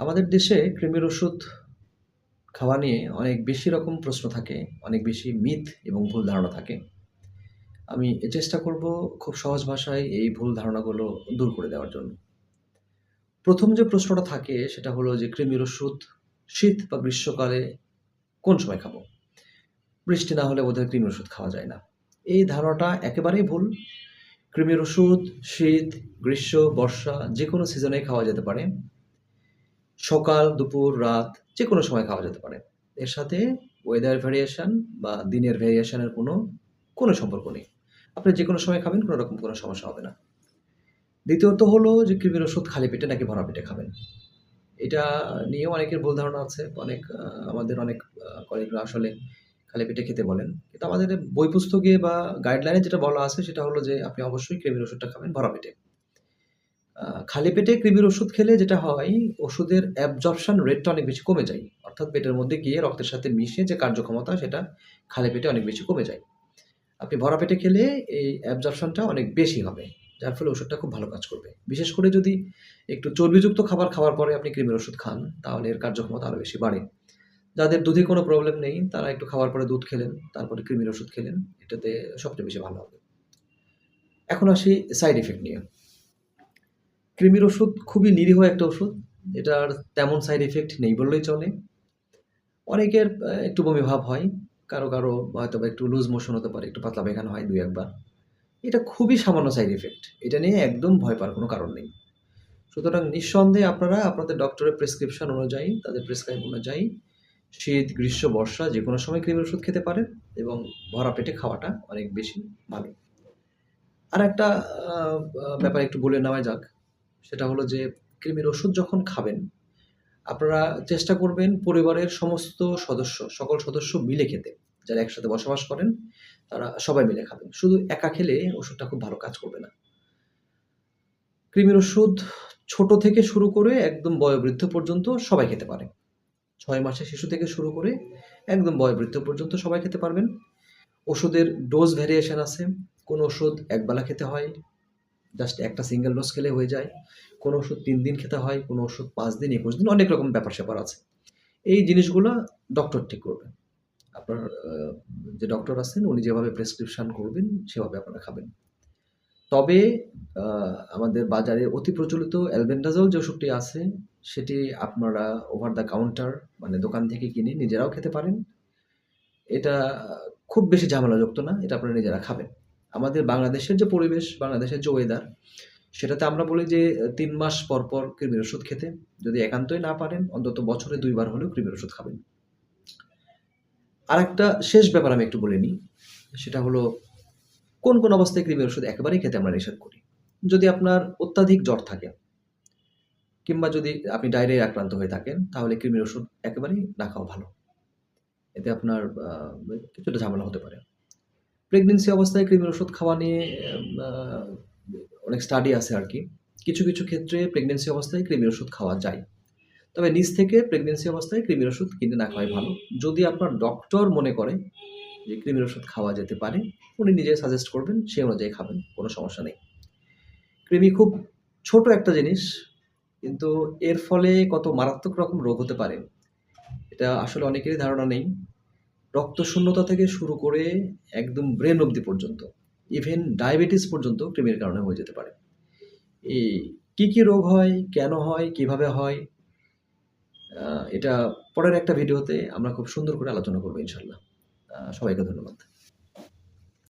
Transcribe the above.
আমাদের দেশে কৃমির ওষুধ খাওয়া নিয়ে অনেক বেশি রকম প্রশ্ন থাকে, অনেক বেশি মিথ এবং ভুল ধারণা থাকে। আমি চেষ্টা করব খুব সহজ ভাষায় এই ভুল ধারণাগুলো দূর করে দেওয়ার জন্য। প্রথম যে প্রশ্নটা থাকে সেটা হলো যে কৃমির ওষুধ শীত বা গ্রীষ্মকালে কোন সময় খাব? বৃষ্টি না হলে বোধহয় কৃমির ওষুধ খাওয়া যায় না। এই ধারণাটা একেবারেই ভুল। কৃমির ওষুধ শীত, গ্রীষ্ম, বর্ষা যে কোনো সিজনেই খাওয়া যেতে পারে। সকাল, দুপুর, রাত যে কোনো সময় খাওয়া যেতে পারে। এর সাথে ওয়েদার ভেরিয়েশন বা দিনের ভেরিয়েশন এর কোনো, কোনো সম্পর্ক নেই। আপনি যে কোনো সময় খাবেন কোনো রকম কোনো সমস্যা হবে না। দ্বিতীয়ত হলো যে কৃমির ওষুধ খালি পেটে নাকি ভরা পেটে খাবেন। এটা নিয়েও অনেকের ভুল ধারণা আছে। অনেক আমাদের অনেক কলিগরা আসলে খালি পেটে খেতে বলেন। কিন্তু আমাদের বই পুস্তকে বা গাইডলাইনে যেটা বলা আছে সেটা হলো যে আপনি অবশ্যই কৃমির ওষুধটা খাবেন ভরা পেটে। খালি পেটে কৃমির ওষুধ খেলে যেটা হয় ওষুধের অ্যাবজর্পশন রেটটা অনেক বেশি কমে যায়। অর্থাৎ পেটের মধ্যে গিয়ে রক্তের সাথে মিশে যে কার্যক্ষমতা সেটা খালি পেটে অনেক বেশি কমে যায়। আপনি ভরা পেটে খেলে এই অ্যাবজর্পশনটা অনেক বেশি হবে। যার ফলে ওষুধটা খুব ভালো কাজ করবে। বিশেষ করে যদি একটু চর্বিযুক্ত খাবার খাওয়ার পরে আপনি কৃমির ওষুধ খান তাহলে এর কার্যক্ষমতা আরও বেশি বাড়ে। যাদের দুধে কোনো প্রবলেম নেই তারা একটু খাওয়ার পরে দুধ খেলেন, তারপরে কৃমির ওষুধ খেলেন। এটাতে সবচেয়ে বেশি ভালো হবে। এখন আসি সাইড এফেক্ট নিয়ে। কৃমির ওষুধ খুবই নিরীহ একটা ওষুধ। এটার তেমন সাইড এফেক্ট নেই বললেই চলে। অনেকের একটু বমি ভাব হয়। কারও, কারও হয়তো বা একটু লুজ মোশন হতে পারে, একটু পাতলা পায়খানা হয় ২-১ এটা খুবই সামান্য সাইড এফেক্ট এটা নিয়ে একদম ভয় পাওয়ার কোনো কারণ নেই। সুতরাং নিঃসন্দেহে আপনারা আপনাদের ডক্টরের প্রেসক্রিপশন অনুযায়ী, তাদের প্রেসক্রাইব অনুযায়ী শীত, গ্রীষ্ম, বর্ষা যে কোনো সময় কৃমির ওষুধ খেতে পারেন এবং ভরা পেটে খাওয়াটা অনেক বেশি ভালো। আরেকটা আ আ ব্যাপার একটু বলে নেওয়া যাক। সেটা হলো যে কৃমির ওষুধ যখন খাবেন, আপনারা চেষ্টা করবেন পরিবারের সমস্ত সদস্য, সকল সদস্য মিলে খেতে। যারা একসাথে বসবাস করেন তারা সবাই মিলে খাবেন। শুধু একা খেলে ওষুধটা খুব ভালো কাজ করবে না। কৃমির ওষুধ ছোট থেকে শুরু করে একদম বয়োবৃদ্ধ পর্যন্ত সবাই খেতে পারে। ছয় মাসের শিশু থেকে শুরু করে একদম বয়োবৃদ্ধ পর্যন্ত সবাই খেতে পারবেন। ওষুধের ডোজ ভেরিয়েশন আছে। কোন ওষুধ একবেলা খেতে হয়। জাস্ট একটা সিঙ্গেল ডোজ খেলে হয়ে যায়। কোনো ওষুধ তিন দিন খেতে হয়, কোনো ওষুধ পাঁচ দিন, ২১ দিন অনেক রকম ব্যাপার-স্যাপার আছে। এই জিনিসগুলো ডক্টর ঠিক করবে। আপনার যে ডক্টর আছেন উনি যেভাবে প্রেসক্রিপশন করবেন সেভাবে আপনারা খাবেন। তবে আমাদের বাজারে অতি প্রচলিত অ্যালবেন্ডাজল যে ওষুধটি আছে সেটি আপনারা ওভার দ্য কাউন্টার মানে দোকান থেকে কিনে নিজেরাও খেতে পারেন। এটা খুব বেশি ঝামেলাযুক্ত না। এটা আপনারা নিজেরা খাবেন। আমাদের বাংলাদেশের যে পরিবেশ, বাংলাদেশের যে ওয়েদার সেটাতে আমরা বলি যে তিন মাস পর, পর কৃমির ওষুধ খেতে। যদি একান্তই না পারেন অন্তত বছরে দুইবার হলেও কৃমির ওষুধ খাবেন। আর একটা শেষ ব্যাপার আমি একটু বলে নিই। সেটা হলো কোন, কোন অবস্থায় কৃমির ওষুধ একেবারেই খেতে আমরা নিষেধ করি। যদি আপনার অত্যাধিক জ্বর থাকে কিংবা যদি আপনি ডায়রিয়ায় আক্রান্ত হয়ে থাকেন তাহলে কৃমির ওষুধ একেবারেই না খাওয়া ভালো। এতে আপনার কিছুটা ঝামেলা হতে পারে। প্রেগন্যান্সি অবস্থায় কৃমির ওষুধ খাওয়া নিয়ে অনেক স্টাডি আছে আর কি কিছু, কিছু ক্ষেত্রে প্রেগন্যান্সি অবস্থায় কৃমির ওষুধ খাওয়া যায়। তবে নিজ থেকে প্রেগন্যান্সি অবস্থায় কৃমির ওষুধ কিনে না খাওয়াই ভালো। যদি আপনার ডক্টর মনে করে যে কৃমির ওষুধ খাওয়া যেতে পারে, উনি নিজে সাজেস্ট করবেন সেই অনুযায়ী খাবেন। কোনো সমস্যা নেই। কৃমি খুব ছোট একটা জিনিস। কিন্তু এর ফলে কত মারাত্মক রকম রোগ হতে পারে এটা আসলে অনেকেরই ধারণা নেই। রক্তশূন্যতা থেকে শুরু করে একদম ব্রেন অবধি পর্যন্ত ইভেন ডায়াবেটিস পর্যন্ত ক্রিমের কারণে হয়ে যেতে পারে। এই কী কী রোগ হয়, কেন হয়, কীভাবে হয় এটা পরের একটা ভিডিওতে আমরা খুব সুন্দর করে আলোচনা করব ইনশাল্লাহ সবাইকে ধন্যবাদ।